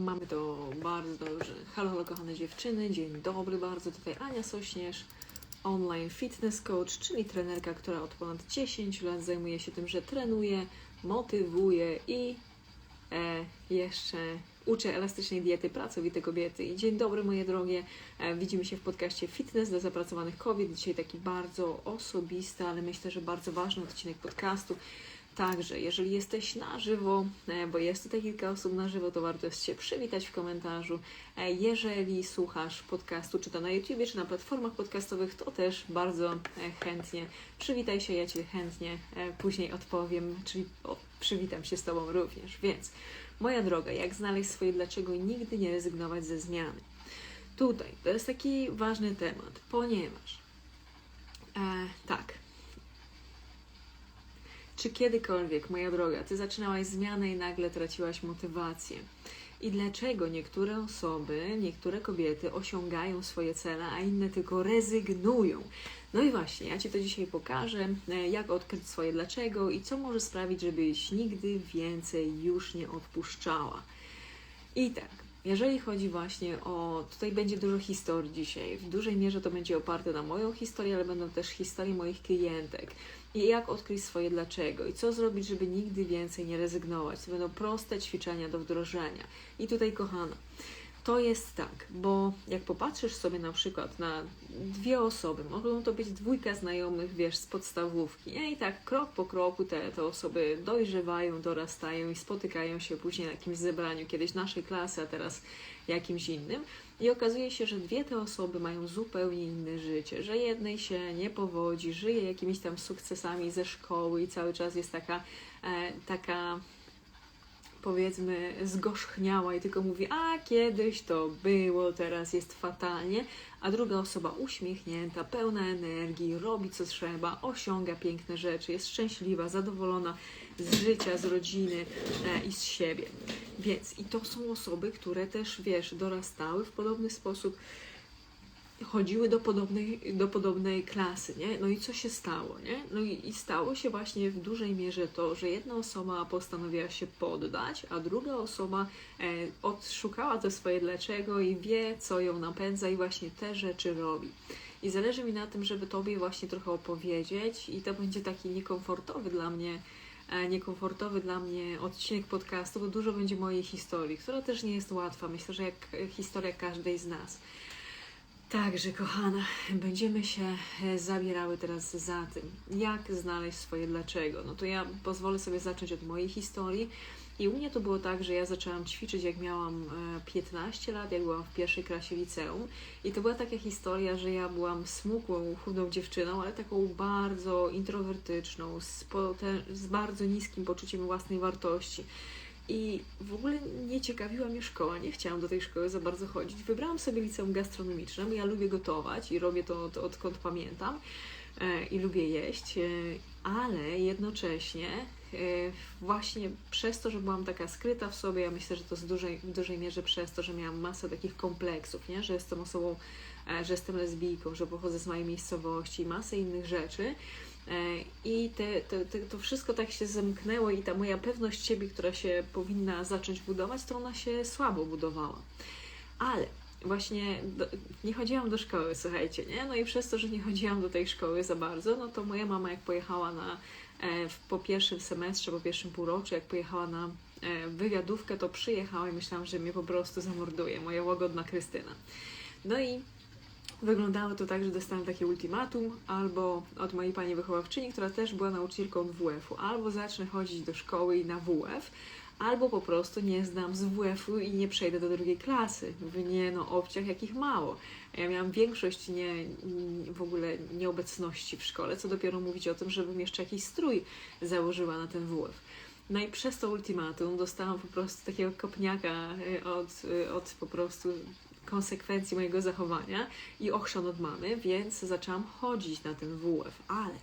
Mamy to bardzo dobrze. Halo, halo, kochane dziewczyny, dzień dobry bardzo. Tutaj Ania Sośnierz, online fitness coach, czyli trenerka, która od ponad 10 lat zajmuje się tym, że trenuje, motywuje i e, jeszcze uczę elastycznej diety pracowite kobiety. I dzień dobry, moje drogie. E, widzimy się w podcaście Fitness dla zapracowanych kobiet. Dzisiaj taki bardzo osobisty, ale myślę, że bardzo ważny odcinek podcastu. Także, jeżeli jesteś na żywo, e, bo jest tutaj kilka osób na żywo, to warto jest się przywitać w komentarzu. E, Jeżeli słuchasz podcastu, czy to na YouTubie, czy na platformach podcastowych, to też bardzo e, chętnie przywitaj się, ja Cię chętnie później odpowiem, czyli o, przywitam się z Tobą również. Więc, moja droga, jak znaleźć swoje dlaczego nigdy nie rezygnować ze zmiany? Tutaj, to jest taki ważny temat, ponieważ e, tak, czy kiedykolwiek, moja droga, ty zaczynałaś zmianę i nagle traciłaś motywację? I dlaczego niektóre osoby, niektóre kobiety osiągają swoje cele, a inne tylko rezygnują? No i właśnie, ja Ci to dzisiaj pokażę, e, jak odkryć swoje dlaczego i co może sprawić, żebyś nigdy więcej już nie odpuszczała. I tak, jeżeli chodzi właśnie o. Tutaj będzie dużo historii dzisiaj. W dużej mierze to będzie oparte na moją historię, ale będą też historie moich klientek. I jak odkryć swoje dlaczego i co zrobić, żeby nigdy więcej nie rezygnować. To będą proste ćwiczenia do wdrożenia. I tutaj, kochana, to jest tak, bo jak popatrzysz sobie na przykład na dwie osoby, mogą to być dwójka znajomych, wiesz, z podstawówki, nie? i tak krok po kroku te, te osoby dojrzewają, dorastają i spotykają się później na jakimś zebraniu, kiedyś naszej klasy, a teraz jakimś innym. I okazuje się, że dwie te osoby mają zupełnie inne życie, że jednej się nie powodzi, żyje jakimiś tam sukcesami ze szkoły i cały czas jest taka, e, taka powiedzmy zgorzchniała i tylko mówi, a kiedyś to było, teraz jest fatalnie, a druga osoba uśmiechnięta, pełna energii, robi co trzeba, osiąga piękne rzeczy, jest szczęśliwa, zadowolona z życia, z rodziny e, i z siebie. Więc i to są osoby, które też, wiesz, dorastały w podobny sposób, chodziły do podobnej, do podobnej klasy, nie? No i co się stało, nie? No i, i stało się właśnie w dużej mierze to, że jedna osoba postanowiła się poddać, a druga osoba e, odszukała to swoje dlaczego i wie, co ją napędza i właśnie te rzeczy robi. I zależy mi na tym, żeby Tobie właśnie trochę opowiedzieć i to będzie taki niekomfortowy dla mnie e, niekomfortowy dla mnie odcinek podcastu, bo dużo będzie mojej historii, która też nie jest łatwa. Myślę, że jak historia każdej z nas. Także, kochana, będziemy się e, zabierały teraz za tym, jak znaleźć swoje dlaczego. No to ja pozwolę sobie zacząć od mojej historii. I u mnie to było tak, że ja zaczęłam ćwiczyć, jak miałam e, 15 lat, jak byłam w pierwszej klasie liceum. I to była taka historia, że ja byłam smukłą, chudą dziewczyną, ale taką bardzo introwertyczną, z, z bardzo niskim poczuciem własnej wartości. I w ogóle nie ciekawiła mnie szkoła, nie chciałam do tej szkoły za bardzo chodzić. Wybrałam sobie liceum gastronomiczne, bo ja lubię gotować i robię to, to odkąd pamiętam e, i lubię jeść, e, ale jednocześnie e, właśnie przez to, że byłam taka skryta w sobie, ja myślę, że to z dużej, w dużej mierze przez to, że miałam masę takich kompleksów, nie? że jestem osobą, że jestem lesbijką, że pochodzę z mojej miejscowości, masę innych rzeczy. E, I te, te, te, to wszystko tak się zamknęło, i ta moja pewność siebie, która się powinna zacząć budować, to ona się słabo budowała. Ale właśnie do, nie chodziłam do szkoły, słuchajcie, nie? No i przez to, że nie chodziłam do tej szkoły za bardzo, no to moja mama, jak pojechała na, e, po pierwszym semestrze, po pierwszym półroczu, jak pojechała na e, wywiadówkę, to przyjechała i myślałam, że mnie po prostu zamorduje, moja łagodna Krystyna. No i Wyglądało to tak, że dostałam takie ultimatum albo od mojej pani wychowawczyni, która też była nauczycielką WF-u, albo zacznę chodzić do szkoły i na WF, albo po prostu nie zdam z WF-u i nie przejdę do drugiej klasy. W nie no obciach jakich mało. Ja miałam większość nie, w ogóle nieobecności w szkole, co dopiero mówić o tym, żebym jeszcze jakiś strój założyła na ten WF. No i przez to ultimatum dostałam po prostu takiego kopniaka y, od, y, od po prostu konsekwencji mojego zachowania i ochrzan od mamy, więc zaczęłam chodzić na ten WF, ale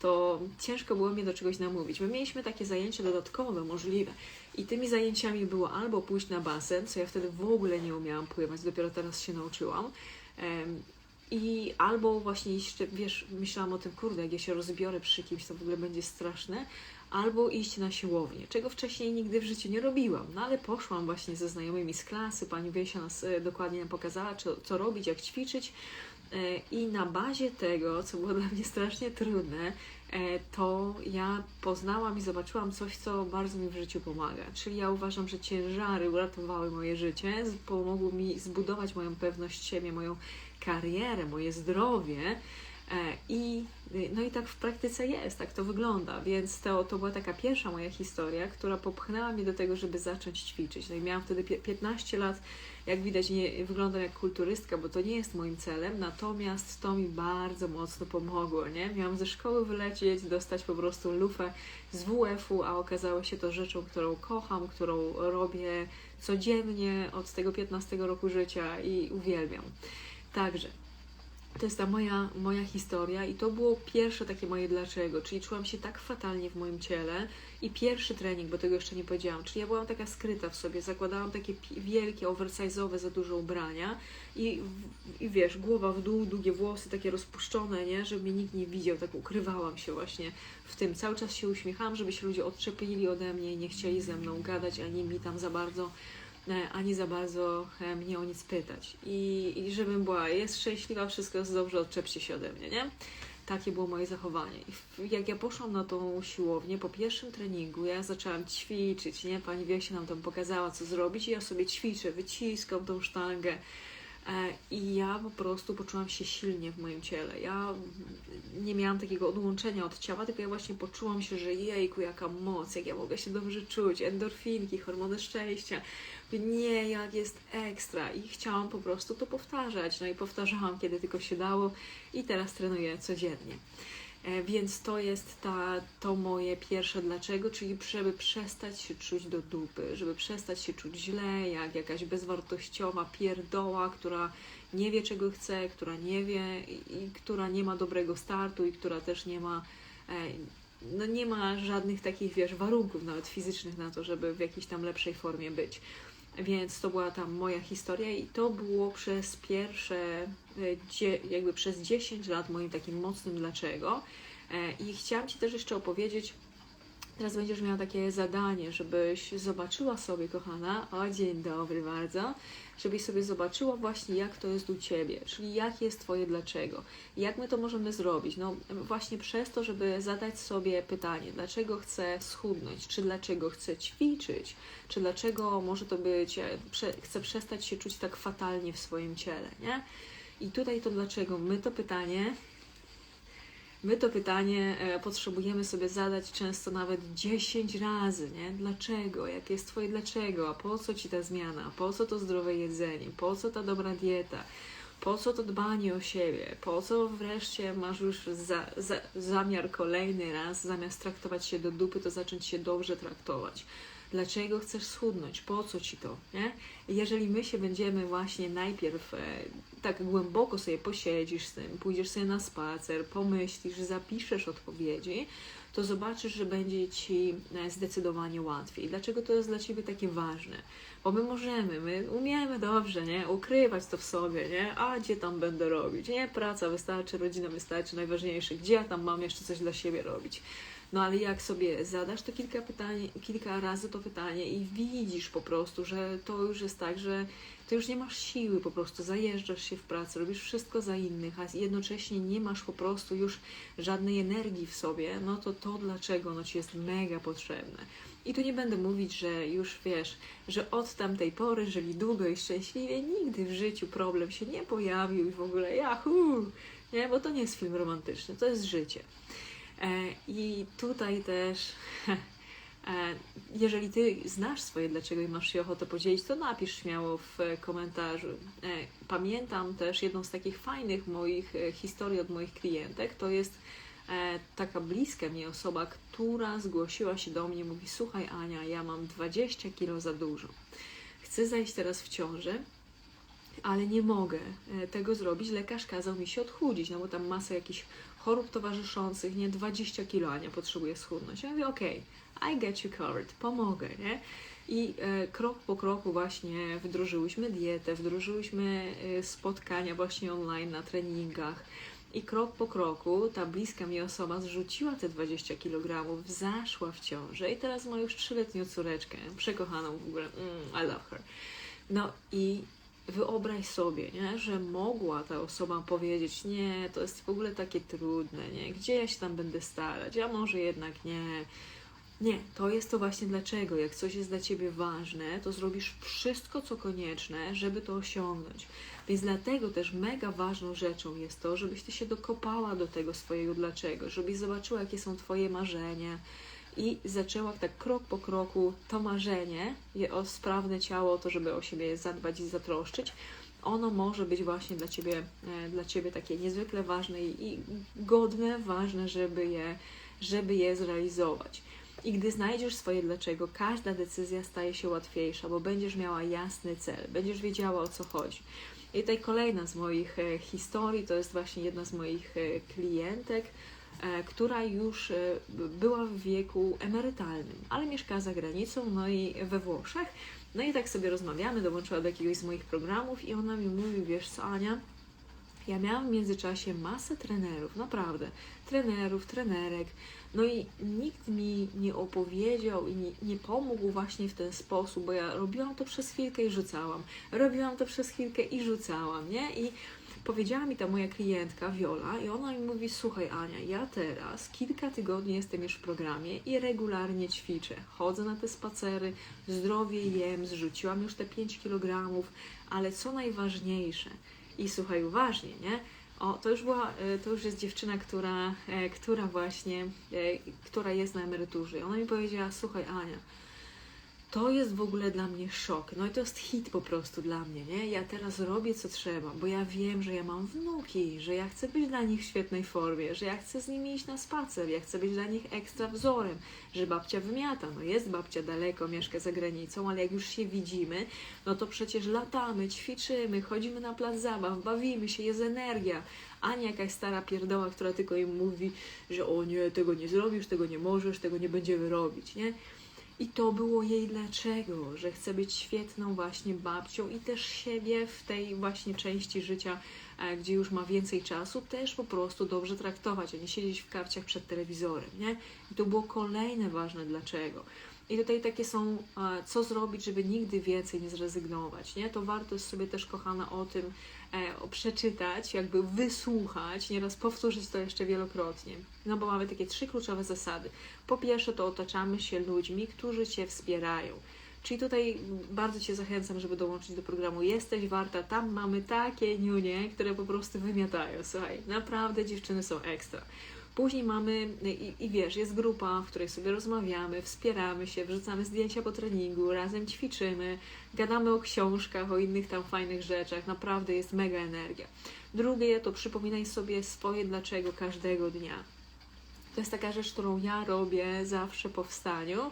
to ciężko było mnie do czegoś namówić. My mieliśmy takie zajęcia dodatkowe, możliwe. I tymi zajęciami było albo pójść na basen, co ja wtedy w ogóle nie umiałam pływać, dopiero teraz się nauczyłam. I albo właśnie jeszcze, wiesz, myślałam o tym, kurde, jak ja się rozbiorę przy kimś, to w ogóle będzie straszne. Albo iść na siłownię, czego wcześniej nigdy w życiu nie robiłam. No ale poszłam właśnie ze znajomymi z klasy, pani Wiesia nas e, dokładnie nam pokazała, co, robić, jak ćwiczyć. E, I na bazie tego, co było dla mnie strasznie trudne, e, to ja poznałam i zobaczyłam coś, co bardzo mi w życiu pomaga. Czyli ja uważam, że ciężary uratowały moje życie, pomogły mi zbudować moją pewność siebie, moją karierę, moje zdrowie. E, I, y, no i tak w praktyce jest, tak to wygląda. Więc to, to była taka pierwsza moja historia, która popchnęła mnie do tego, żeby zacząć ćwiczyć. No i miałam wtedy pie- 15 lat. Jak widać, nie wyglądam jak kulturystka, bo to nie jest moim celem, natomiast to mi bardzo mocno pomogło, nie? Miałam ze szkoły wylecieć, dostać po prostu lufę z WF-u, a okazało się to rzeczą, którą kocham, którą robię codziennie od tego 15 roku życia i uwielbiam. Także to jest ta moja, moja historia i to było pierwsze takie moje dlaczego, czyli czułam się tak fatalnie w moim ciele i pierwszy trening, bo tego jeszcze nie powiedziałam, czyli ja byłam taka skryta w sobie, zakładałam takie wielkie, oversize'owe, za duże ubrania i, i wiesz, głowa w dół, długie włosy takie rozpuszczone, nie, żeby mnie nikt nie widział, tak ukrywałam się właśnie w tym, cały czas się uśmiechałam, żeby się ludzie odczepili ode mnie i nie chcieli ze mną gadać, ani mi tam za bardzo ani za bardzo e, mnie o nic pytać. I, I żebym była, jest szczęśliwa, wszystko jest dobrze, odczepcie się ode mnie, nie? Takie było moje zachowanie. I jak ja poszłam na tą siłownię, po pierwszym treningu, ja zaczęłam ćwiczyć, nie? Pani Wiesia nam tam pokazała, co zrobić i ja sobie ćwiczę, wyciskam tą sztangę. E, I ja po prostu poczułam się silnie w moim ciele. Ja nie miałam takiego odłączenia od ciała, tylko ja właśnie poczułam się, że jejku, jaka moc, jak ja mogę się dobrze czuć, endorfinki, hormony szczęścia. Nie, jak jest ekstra. I chciałam po prostu to powtarzać. No i powtarzałam, kiedy tylko się dało i teraz trenuję codziennie. E, Więc to jest ta, to moje pierwsze dlaczego, czyli żeby przestać się czuć do dupy, żeby przestać się czuć źle, jak jakaś bezwartościowa pierdoła, która nie wie czego chce, która nie wie i, i która nie ma dobrego startu i która też nie ma, e, no nie ma żadnych takich, wiesz, warunków nawet fizycznych na to, żeby w jakiejś tam lepszej formie być. Więc to była tam moja historia i to było przez pierwsze, e, jakby przez 10 lat moim takim mocnym dlaczego. E, I chciałam Ci też jeszcze opowiedzieć, teraz będziesz miała takie zadanie, żebyś zobaczyła sobie, kochana, o dzień dobry bardzo, żebyś sobie zobaczyła właśnie, jak to jest u Ciebie, czyli jakie jest Twoje dlaczego. Jak my to możemy zrobić? No właśnie przez to, żeby zadać sobie pytanie, dlaczego chcę schudnąć, czy dlaczego chcę ćwiczyć, czy dlaczego może to być, e, chcę przestać się czuć tak fatalnie w swoim ciele, nie? I tutaj to dlaczego? My to pytanie, my to pytanie e, potrzebujemy sobie zadać często nawet 10 razy, nie? Dlaczego? Jakie jest Twoje dlaczego? A po co Ci ta zmiana? Po co to zdrowe jedzenie? Po co ta dobra dieta? Po co to dbanie o siebie? Po co wreszcie masz już za, za, zamiar kolejny raz, zamiast traktować się do dupy, to zacząć się dobrze traktować? Dlaczego chcesz schudnąć? Po co ci to? Nie? Jeżeli my się będziemy właśnie najpierw e, tak głęboko sobie posiedzisz z tym, pójdziesz sobie na spacer, pomyślisz, zapiszesz odpowiedzi, to zobaczysz, że będzie ci e, zdecydowanie łatwiej. Dlaczego to jest dla ciebie takie ważne? Bo my możemy, my umiemy dobrze, nie? Ukrywać to w sobie, nie? A gdzie tam będę robić? Nie, praca wystarczy, rodzina wystarczy, najważniejsze. Gdzie ja tam mam jeszcze coś dla siebie robić? No ale jak sobie zadasz to kilka pytań, kilka razy to pytanie i widzisz po prostu, że to już jest tak, że ty już nie masz siły, po prostu zajeżdżasz się w pracy, robisz wszystko za innych, a jednocześnie nie masz po prostu już żadnej energii w sobie, no to to dlaczego ono ci jest mega potrzebne. I tu nie będę mówić, że już wiesz, że od tamtej pory żyli długo i szczęśliwie, nigdy w życiu problem się nie pojawił i w ogóle jahu, nie, bo to nie jest film romantyczny, to jest życie. E, I tutaj też, e, jeżeli ty znasz swoje dlaczego i masz się ochotę podzielić, to napisz śmiało w komentarzu. E, Pamiętam też jedną z takich fajnych moich historii od moich klientek, to jest taka bliska mi osoba, która zgłosiła się do mnie, mówi: Słuchaj, Ania, ja mam 20 kilo za dużo. Chcę zajść teraz w ciążę, ale nie mogę tego zrobić. Lekarz kazał mi się odchudzić, no bo tam masa jakichś chorób towarzyszących, nie 20 kilo Ania potrzebuje schudnąć. Ja mówię, okej, I get you covered, pomogę, nie? I e, krok po kroku właśnie wdrożyłyśmy dietę, wdrożyłyśmy e, spotkania właśnie online na treningach. I krok po kroku ta bliska mi osoba zrzuciła te 20 kg, zaszła w ciążę i teraz ma już trzyletnią córeczkę, przekochaną w ogóle, mm, I love her. No i wyobraź sobie, nie, że mogła ta osoba powiedzieć, nie, to jest w ogóle takie trudne, nie, gdzie ja się tam będę starać, a może jednak nie. Nie, to jest to właśnie dlaczego. Jak coś jest dla ciebie ważne, to zrobisz wszystko, co konieczne, żeby to osiągnąć. Więc dlatego też mega ważną rzeczą jest to, żebyś ty się dokopała do tego swojego dlaczego, żebyś zobaczyła, jakie są twoje marzenia i zaczęła tak krok po kroku to marzenie o sprawne ciało, to, żeby o siebie zadbać i zatroszczyć, ono może być właśnie dla ciebie, e, dla ciebie takie niezwykle ważne i, godne, ważne, żeby je, żeby je zrealizować. I gdy znajdziesz swoje dlaczego, każda decyzja staje się łatwiejsza, bo będziesz miała jasny cel, będziesz wiedziała o co chodzi. I tutaj kolejna z moich e, historii to jest właśnie jedna z moich e, klientek, która już e, była w wieku emerytalnym, ale mieszkała za granicą, no i we Włoszech. No i tak sobie rozmawiamy, dołączyła do jakiegoś z moich programów i ona mi mówi, wiesz co Ania, ja miałam w międzyczasie masę trenerów, naprawdę, trenerów, trenerek, no i nikt mi nie opowiedział i nie, nie pomógł właśnie w ten sposób, bo ja robiłam to przez chwilkę i rzucałam, robiłam to przez chwilkę i rzucałam, nie? I powiedziała mi ta moja klientka Viola i ona mi mówi, słuchaj Ania, ja teraz kilka tygodni jestem już w programie i regularnie ćwiczę, chodzę na te spacery, zdrowie jem, zrzuciłam już te 5 kg, ale co najważniejsze, i słuchaj uważnie, nie? O, to już była, e, to już jest dziewczyna, która, e, która właśnie, e, która jest na emeryturze. I ona mi powiedziała, słuchaj Ania, to jest w ogóle dla mnie szok. No i to jest hit po prostu dla mnie, nie? Ja teraz robię co trzeba, bo ja wiem, że ja mam wnuki, że ja chcę być dla nich w świetnej formie, że ja chcę z nimi iść na spacer, ja chcę być dla nich ekstra wzorem, że babcia wymiata. No jest babcia daleko, mieszka za granicą, ale jak już się widzimy, no to przecież latamy, ćwiczymy, chodzimy na plac zabaw, bawimy się, jest energia, a nie jakaś stara pierdoła, która tylko im mówi, że o nie, tego nie zrobisz, tego nie możesz, tego nie będziemy robić, nie? I to było jej dlaczego, że chce być świetną właśnie babcią i też siebie w tej właśnie części życia, e, gdzie już ma więcej czasu, też po prostu dobrze traktować, a nie siedzieć w karciach przed telewizorem, nie? I to było kolejne ważne dlaczego. I tutaj takie są, e, co zrobić, żeby nigdy więcej nie zrezygnować, nie? To warto jest sobie też, kochana, o tym e, przeczytać, jakby wysłuchać, nieraz powtórzyć to jeszcze wielokrotnie. No bo mamy takie trzy kluczowe zasady. Po pierwsze, to otaczamy się ludźmi, którzy Cię wspierają. Czyli tutaj bardzo Cię zachęcam, żeby dołączyć do programu Jesteś Warta. Tam mamy takie niunie, które po prostu wymiatają. Słuchaj, naprawdę dziewczyny są ekstra. Później mamy, i, i wiesz, jest grupa, w której sobie rozmawiamy, wspieramy się, wrzucamy zdjęcia po treningu, razem ćwiczymy, gadamy o książkach, o innych tam fajnych rzeczach. Naprawdę jest mega energia. Drugie to przypominaj sobie swoje dlaczego każdego dnia. To jest taka rzecz, którą ja robię zawsze po wstaniu.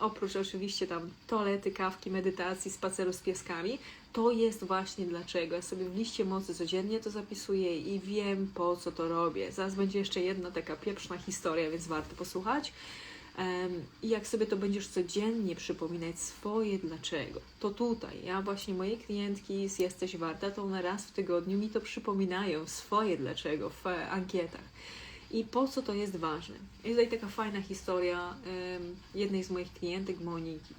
Oprócz oczywiście tam toalety, kawki, medytacji, spaceru z pieskami, to jest właśnie dlaczego. Ja sobie w liście mocy codziennie to zapisuję i wiem po co to robię. Zaraz będzie jeszcze jedna taka pieprzna historia, więc warto posłuchać. I jak sobie to będziesz codziennie przypominać swoje dlaczego, to tutaj ja właśnie moje klientki z Jesteś Warta, to one raz w tygodniu mi to przypominają swoje dlaczego w ankietach i po co to jest ważne. Jest tutaj taka fajna historia jednej z moich klientek, Moniki.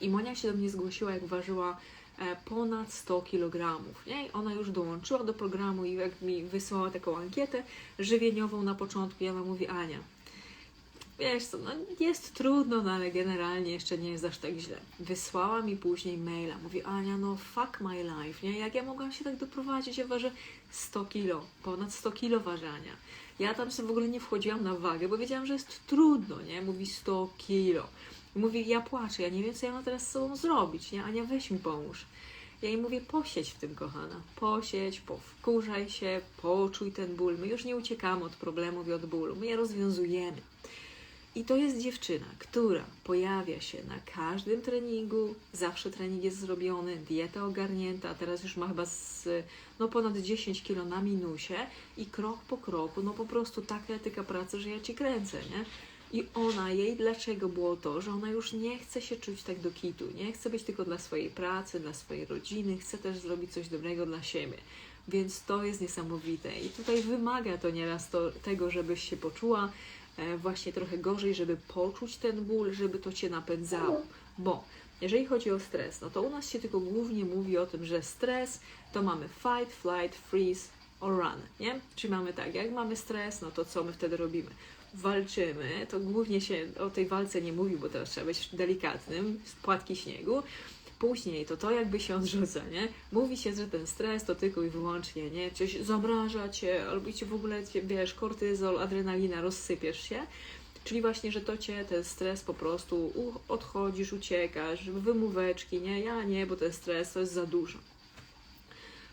I Monia się do mnie zgłosiła, jak ważyła ponad 100 kg. Nie? I ona już dołączyła do programu i jak mi wysłała taką ankietę żywieniową na początku, ja ona mówi, Ania, wiesz co, no jest trudno, no ale generalnie jeszcze nie jest aż tak źle. Wysłała mi później maila, mówi Ania, no fuck my life, nie? Jak ja mogłam się tak doprowadzić? Ja ważę 100 kilo, ponad 100 kilo ważenia. Ja tam sobie w ogóle nie wchodziłam na wagę, bo wiedziałam, że jest trudno, nie? Mówi 100 kilo. Mówi, ja płaczę, ja nie wiem, co ja mam teraz z sobą zrobić, nie? Ania, weź mi pomóż. Ja jej mówię, posiedź w tym, kochana. Posiedź, powkurzaj się, poczuj ten ból. My już nie uciekamy od problemów i od bólu, my je rozwiązujemy. I to jest dziewczyna, która pojawia się na każdym treningu, zawsze trening jest zrobiony, dieta ogarnięta, teraz już ma chyba z, no ponad 10 kilo na minusie i krok po kroku, no po prostu taka etyka pracy, że ja Ci kręcę, nie? I ona, jej dlaczego było to, że ona już nie chce się czuć tak do kitu, nie chce być tylko dla swojej pracy, dla swojej rodziny, chce też zrobić coś dobrego dla siebie. Więc to jest niesamowite. I tutaj wymaga to nieraz to, tego, żebyś się poczuła e, właśnie trochę gorzej, żeby poczuć ten ból, żeby to cię napędzało. Bo jeżeli chodzi o stres, no to u nas się tylko głównie mówi o tym, że stres to mamy fight, flight, freeze or run, nie? Czyli mamy tak, jak mamy stres, no to co my wtedy robimy? Walczymy, to głównie się o tej walce nie mówi, bo teraz trzeba być delikatnym, płatki śniegu. Później to to jakby się odrzuca, nie? Mówi się, że ten stres to tylko i wyłącznie, nie? Coś zamraża cię, albo cię w ogóle, wiesz, kortyzol, adrenalina, rozsypiesz się. Czyli właśnie, że to cię, ten stres po prostu odchodzisz, uciekasz, wymóweczki, nie? Ja nie, bo ten stres to jest za dużo.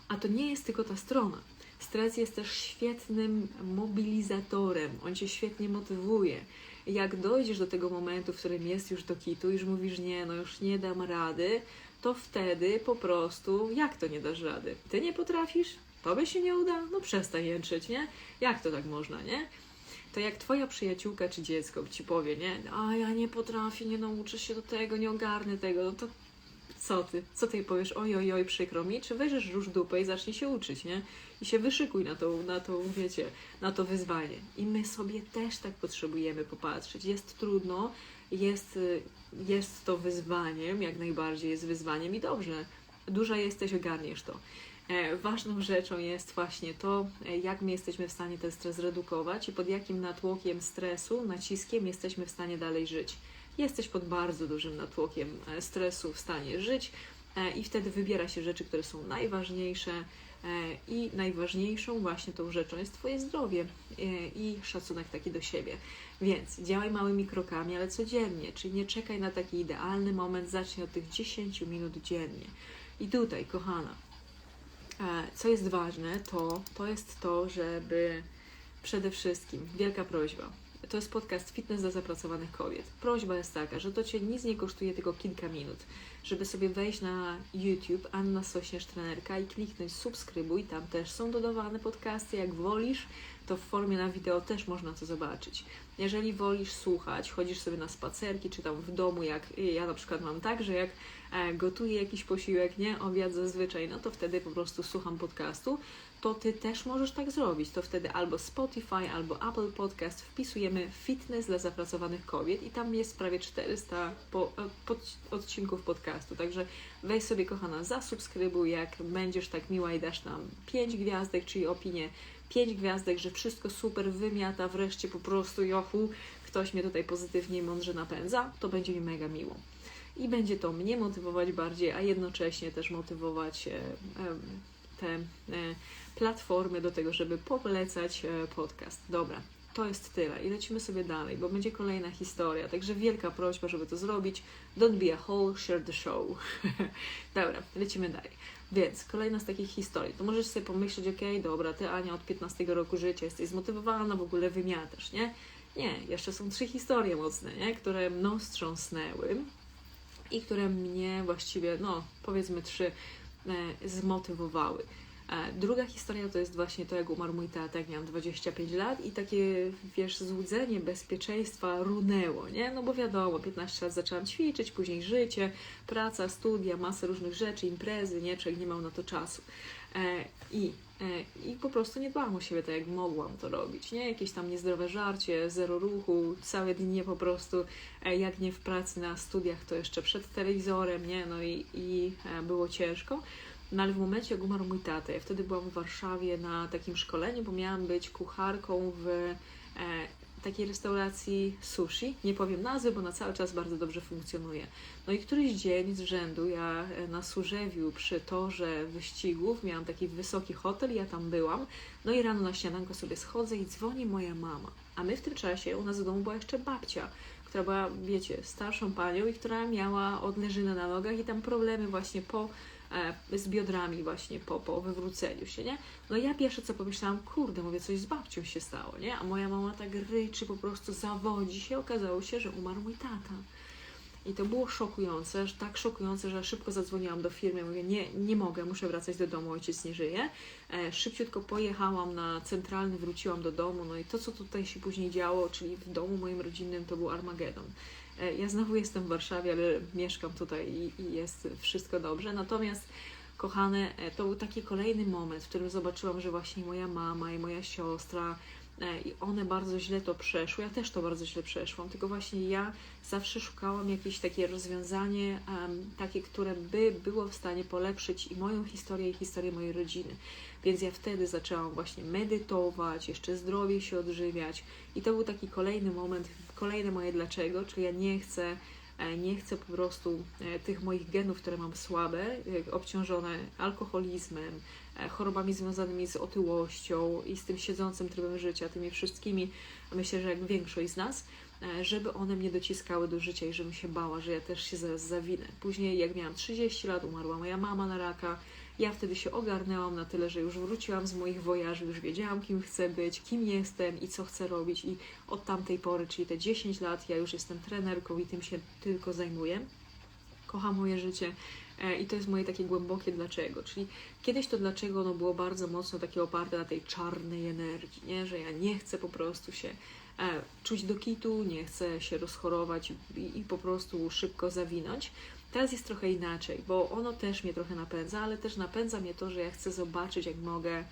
A to nie jest tylko ta strona. Stres jest też świetnym mobilizatorem. On cię świetnie motywuje. Jak dojdziesz do tego momentu, w którym jest już do kitu, już mówisz nie, no już nie dam rady, to wtedy po prostu jak to nie dasz rady? Ty nie potrafisz? Tobie się nie uda? No przestań jęczyć, nie? Jak to tak można, nie? To jak twoja przyjaciółka czy dziecko ci powie, nie? A ja nie potrafię, nie nauczę się do tego, nie ogarnę tego, no to co ty? Co ty powiesz? Oj, oj, oj, przykro mi? Czy weźmiesz róż dupę i zacznij się uczyć, nie? I się wyszykuj na to, na to, wiecie, na to wyzwanie. I my sobie też tak potrzebujemy popatrzeć. Jest trudno, jest, jest to wyzwaniem, jak najbardziej jest wyzwaniem i dobrze. Duża jesteś, ogarniesz to. E, ważną rzeczą jest właśnie to, e, jak my jesteśmy w stanie ten stres redukować i pod jakim natłokiem stresu, naciskiem jesteśmy w stanie dalej żyć. Jesteś pod bardzo dużym natłokiem e, stresu w stanie żyć e, i wtedy wybiera się rzeczy, które są najważniejsze e, i najważniejszą właśnie tą rzeczą jest Twoje zdrowie i szacunek taki do siebie. Więc działaj małymi krokami, ale codziennie, czyli nie czekaj na taki idealny moment, zacznij od tych 10 minut dziennie. I tutaj, kochana, Co jest ważne, to, to jest to, żeby przede wszystkim, wielka prośba, to jest podcast Fitness dla zapracowanych kobiet. Prośba jest taka, że to Cię nic nie kosztuje, tylko kilka minut, żeby sobie wejść na YouTube Anna Sośnierz Trenerka i kliknąć subskrybuj, tam też są dodawane podcasty, jak wolisz, to w formie na wideo też można to zobaczyć. Jeżeli wolisz słuchać, chodzisz sobie na spacerki, czy tam w domu, jak ja na przykład mam tak, że jak e, gotuję jakiś posiłek, nie, obiad zazwyczaj, no to wtedy po prostu słucham podcastu, to Ty też możesz tak zrobić. To wtedy albo Spotify, albo Apple Podcast wpisujemy fitness dla zapracowanych kobiet i tam jest prawie 400 po, e, pod, odcinków podcastu. Także weź sobie, kochana, zasubskrybuj, jak będziesz tak miła i dasz nam 5 gwiazdek, czyli opinię 5 gwiazdek, że wszystko super wymiata, wreszcie po prostu jochu, ktoś mnie tutaj pozytywnie i mądrze napędza, to będzie mi mega miło. I będzie to mnie motywować bardziej, a jednocześnie też motywować e, e, te e, platformy do tego, żeby polecać e, podcast. Dobra, to jest tyle i lecimy sobie dalej, bo będzie kolejna historia. Także wielka prośba, żeby to zrobić. Don't be a hole, share the show. dobra, lecimy dalej. Więc kolejna z takich historii. To możesz sobie pomyśleć, okej, dobra, ty Ania od 15 roku życia jesteś zmotywowana, w ogóle wymiatasz, nie? Nie, jeszcze są trzy historie mocne, nie? Które mną wstrząsnęły i które mnie właściwie, no powiedzmy trzy, e, zmotywowały. Druga historia to jest właśnie to, jak umarł mój tata, jak miałam 25 lat i takie, wiesz, złudzenie bezpieczeństwa runęło, nie? No bo wiadomo, 15 lat zaczęłam ćwiczyć, później życie, praca, studia, masę różnych rzeczy, imprezy, nie? Człowiek nie miał na to czasu. E, I, e, I po prostu nie dbałam o siebie tak, jak mogłam to robić, nie? Jakieś tam niezdrowe żarcie, zero ruchu, całe dnie po prostu, e, jak nie w pracy, na studiach, to jeszcze przed telewizorem, nie? No i, i było ciężko. No ale w momencie, jak umarł mój tata, ja wtedy byłam w Warszawie na takim szkoleniu, bo miałam być kucharką w e, takiej restauracji sushi. Nie powiem nazwy, bo ona cały czas bardzo dobrze funkcjonuje. No i któryś dzień z rzędu ja e, na Surzewiu przy torze wyścigów miałam taki wysoki hotel, ja tam byłam. No i rano na śniadanko sobie schodzę i dzwoni moja mama. A my w tym czasie, u nas w domu była jeszcze babcia, która była, wiecie, starszą panią i która miała odleżynę na nogach i tam problemy właśnie po z biodrami właśnie po, po wywróceniu się, nie? No ja pierwsze co pomyślałam, kurde, mówię, coś z babcią się stało, nie? A moja mama tak ryczy, po prostu zawodzi się, okazało się, że umarł mój tata. I to było szokujące, że tak szokujące, że szybko zadzwoniłam do firmy, mówię, nie, nie mogę, muszę wracać do domu, ojciec nie żyje. E, szybciutko pojechałam na centralny, wróciłam do domu, no i to, co tutaj się później działo, czyli w domu moim rodzinnym, to był Armagedon. E, ja znowu jestem w Warszawie, ale mieszkam tutaj i, i jest wszystko dobrze. Natomiast kochane, e, to był taki kolejny moment, w którym zobaczyłam, że właśnie moja mama i moja siostra e, i one bardzo źle to przeszły. Ja też to bardzo źle przeszłam, tylko właśnie ja zawsze szukałam jakieś takie rozwiązanie, em, takie, które by było w stanie polepszyć i moją historię, i historię mojej rodziny. Więc ja wtedy zaczęłam właśnie medytować, jeszcze zdrowie się odżywiać i to był taki kolejny moment, kolejne moje dlaczego, czyli ja nie chcę e, nie chcę po prostu e, tych moich genów, które mam słabe, obciążone alkoholizmem, e, chorobami związanymi z otyłością i z tym siedzącym trybem życia, tymi wszystkimi, myślę, że jak większość z nas, żeby one mnie dociskały do życia i żebym się bała, że ja też się zaraz zawinę. Później, jak miałam 30 lat, umarła moja mama na raka. Ja wtedy się ogarnęłam na tyle, że już wróciłam z moich wojaży, już wiedziałam, kim chcę być, kim jestem i co chcę robić. I od tamtej pory, czyli te 10 lat, ja już jestem trenerką i tym się tylko zajmuję. Kocham moje życie e, i to jest moje takie głębokie dlaczego. Czyli kiedyś to dlaczego ono było bardzo mocno takie oparte na tej czarnej energii, nie? że ja nie chcę po prostu się e, czuć do kitu, nie chcę się rozchorować i po prostu szybko zawinąć. Teraz jest trochę inaczej, bo ono też mnie trochę napędza, ale też napędza mnie to, że ja chcę zobaczyć, jak mogę e,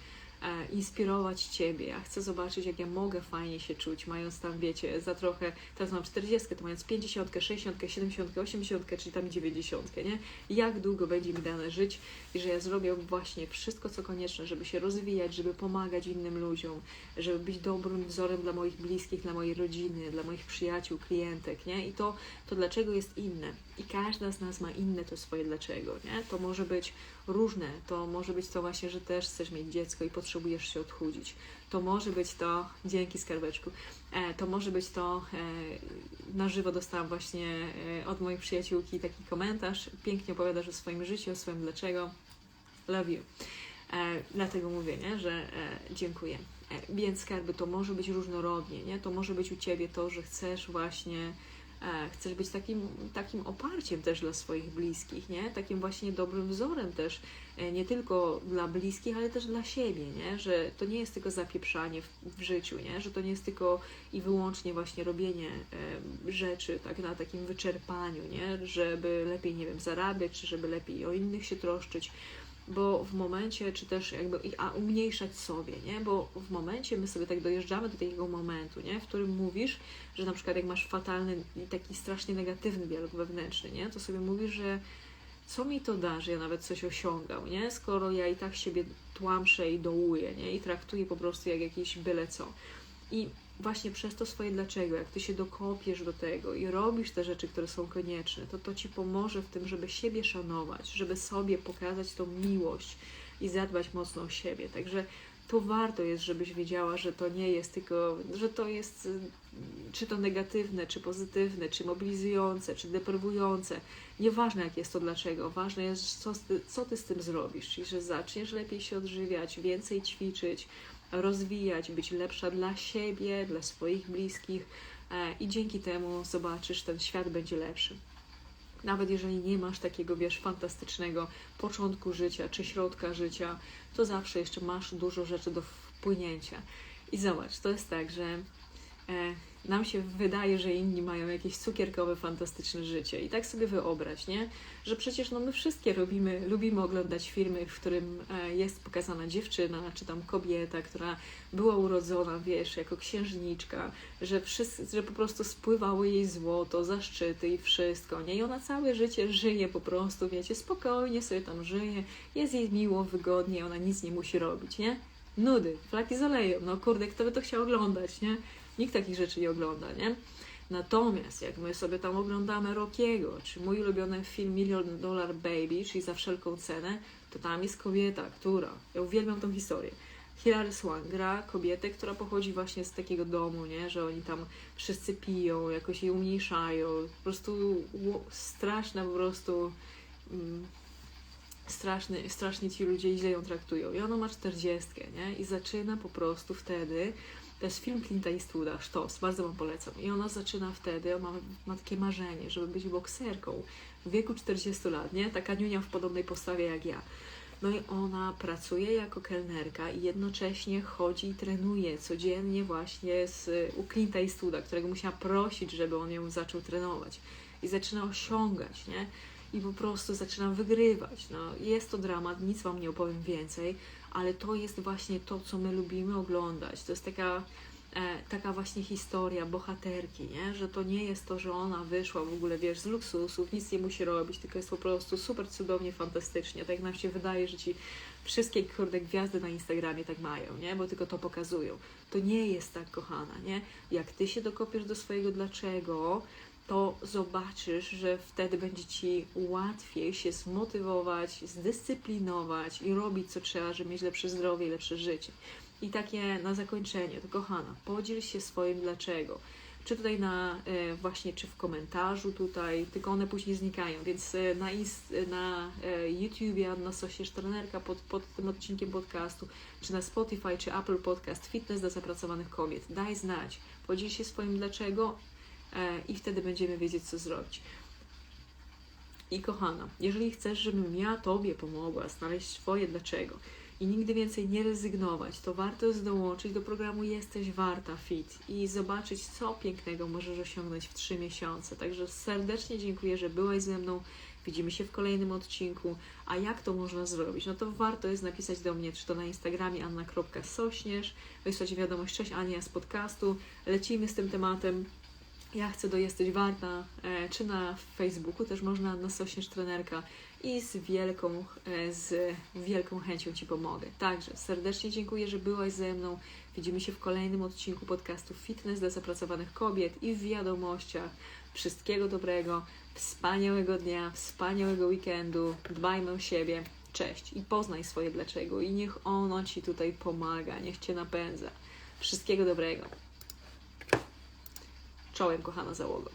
inspirować Ciebie. Ja chcę zobaczyć, jak ja mogę fajnie się czuć, mając tam, wiecie, za trochę, teraz mam 40, to mając 50, 60, 70, 80, czy tam 90, nie? Jak długo będzie mi dane żyć i że ja zrobię właśnie wszystko, co konieczne, żeby się rozwijać, żeby pomagać innym ludziom, żeby być dobrym wzorem dla moich bliskich, dla mojej rodziny, dla moich przyjaciół, klientek, nie? I to, to dlaczego jest inne. I każda z nas ma inne to swoje dlaczego, nie? To może być różne, to może być to właśnie, że też chcesz mieć dziecko i potrzebujesz się odchudzić. To może być to, dzięki skarbeczku, e, to może być to, e, na żywo dostałam właśnie e, od mojej przyjaciółki taki komentarz, pięknie opowiadasz o swoim życiu, o swoim dlaczego, love you. Dlatego mówię, nie, że dziękuję. Więc skarby to może być różnorodnie, nie? To może być u Ciebie to, że chcesz właśnie, chcesz być takim, takim oparciem też dla swoich bliskich, nie? Takim właśnie dobrym wzorem też, e, nie tylko dla bliskich, ale też dla siebie, nie? Że to nie jest tylko zapieprzanie w, w życiu, nie? Że to nie jest tylko i wyłącznie właśnie robienie e, rzeczy tak na takim wyczerpaniu, nie? Żeby lepiej, nie wiem, zarabiać, czy żeby lepiej o innych się troszczyć, bo w momencie, czy też jakby, a umniejszać sobie, nie? Bo w momencie my sobie tak dojeżdżamy do takiego momentu, nie? W którym mówisz, że na przykład jak masz fatalny i taki strasznie negatywny dialog wewnętrzny, nie? To sobie mówisz, że co mi to da, że ja nawet coś osiągał, nie? Skoro ja i tak siebie tłamszę i dołuję, nie? I traktuję po prostu jak jakieś byle co. I właśnie przez to swoje dlaczego, jak ty się dokopiesz do tego i robisz te rzeczy, które są konieczne, to to ci pomoże w tym, żeby siebie szanować, żeby sobie pokazać tą miłość i zadbać mocno o siebie. Także to warto jest, żebyś wiedziała, że to nie jest tylko, że to jest y, czy to negatywne, czy pozytywne, czy mobilizujące, czy deprywujące. Nieważne jak jest to dlaczego, ważne jest, co, co ty z tym zrobisz, czyli że zaczniesz lepiej się odżywiać, więcej ćwiczyć, rozwijać, być lepsza dla siebie, dla swoich bliskich e, i dzięki temu zobaczysz, ten świat będzie lepszy. Nawet jeżeli nie masz takiego, wiesz, fantastycznego początku życia czy środka życia, to zawsze jeszcze masz dużo rzeczy do wpłynięcia. I zobacz, to jest tak, że nam się wydaje, że inni mają jakieś cukierkowe, fantastyczne życie. I tak sobie wyobraź, nie? Że przecież no, my wszystkie robimy, lubimy oglądać filmy, w którym e, jest pokazana dziewczyna, czy tam kobieta, która była urodzona, wiesz, jako księżniczka, że, wszyscy, że po prostu spływało jej złoto, zaszczyty i wszystko, nie? I ona całe życie żyje po prostu, wiecie, spokojnie sobie tam żyje, jest jej miło, wygodnie, ona nic nie musi robić, nie? Nudy, flaki z olejem, no kurde, kto by to chciał oglądać, nie? Nikt takich rzeczy nie ogląda, nie? Natomiast jak my sobie tam oglądamy Rockiego, czy mój ulubiony film Million Dollar Baby, czyli za wszelką cenę, to tam jest kobieta, która, ja uwielbiam tą historię, Hilary Swank gra kobietę, która pochodzi właśnie z takiego domu, nie? że oni tam wszyscy piją, jakoś jej umniejszają, po prostu straszne po prostu mm, straszny, strasznie ci ludzie źle ją traktują. I ona ma czterdziestkę, nie? I zaczyna po prostu wtedy, to jest film Clint'a Eastwooda, Sztos, bardzo Wam polecam. I ona zaczyna wtedy, ma, ma takie marzenie, żeby być bokserką w wieku 40 lat, nie? Taka niunia w podobnej postawie jak ja. No i ona pracuje jako kelnerka i jednocześnie chodzi i trenuje codziennie właśnie z, u Clint'a Eastwooda, którego musiała prosić, żeby on ją zaczął trenować. I zaczyna osiągać, nie? i po prostu zaczynam wygrywać. No, jest to dramat, nic Wam nie opowiem więcej, ale to jest właśnie to, co my lubimy oglądać. To jest taka, e, taka właśnie historia bohaterki, nie? że to nie jest to, że ona wyszła w ogóle, wiesz, z luksusów, nic nie musi robić, tylko jest po prostu super cudownie, fantastycznie. Tak nam się wydaje, że ci wszystkie kurde gwiazdy na Instagramie tak mają, nie? Bo tylko to pokazują. To nie jest tak, kochana, nie? Jak ty się dokopiesz do swojego dlaczego, to zobaczysz, że wtedy będzie ci łatwiej się zmotywować, zdyscyplinować i robić co trzeba, żeby mieć lepsze zdrowie i lepsze życie. I takie na zakończenie, to kochana, podziel się swoim dlaczego. Czy tutaj na e, właśnie, czy w komentarzu tutaj, tylko one później znikają, więc e, na, na e, YouTubie Anna Sosierz, trenerka pod, pod tym odcinkiem podcastu, czy na Spotify, czy Apple Podcast Fitness dla zapracowanych kobiet. Daj znać, podziel się swoim dlaczego i wtedy będziemy wiedzieć, co zrobić. I kochana, jeżeli chcesz, żebym ja Tobie pomogła znaleźć swoje dlaczego i nigdy więcej nie rezygnować, to warto jest dołączyć do programu Jesteś Warta Fit i zobaczyć, co pięknego możesz osiągnąć w 3 miesiące. Także serdecznie dziękuję, że byłaś ze mną. Widzimy się w kolejnym odcinku. A jak to można zrobić? No to warto jest napisać do mnie, czy to na Instagramie anna.sośnierz, wysłać wiadomość, cześć Ania z podcastu. Lecimy z tym tematem. Ja chcę do Jesteś Warta, e, czy na Facebooku też można na Sośnierz Trenerka i z wielką, e, z wielką chęcią Ci pomogę. Także serdecznie dziękuję, że byłaś ze mną. Widzimy się w kolejnym odcinku podcastu Fitness dla zapracowanych kobiet i w wiadomościach. Wszystkiego dobrego, wspaniałego dnia, wspaniałego weekendu. Dbajmy o siebie. Cześć i poznaj swoje dlaczego i niech ono Ci tutaj pomaga, niech Cię napędza. Wszystkiego dobrego. Czołem, kochana załogo.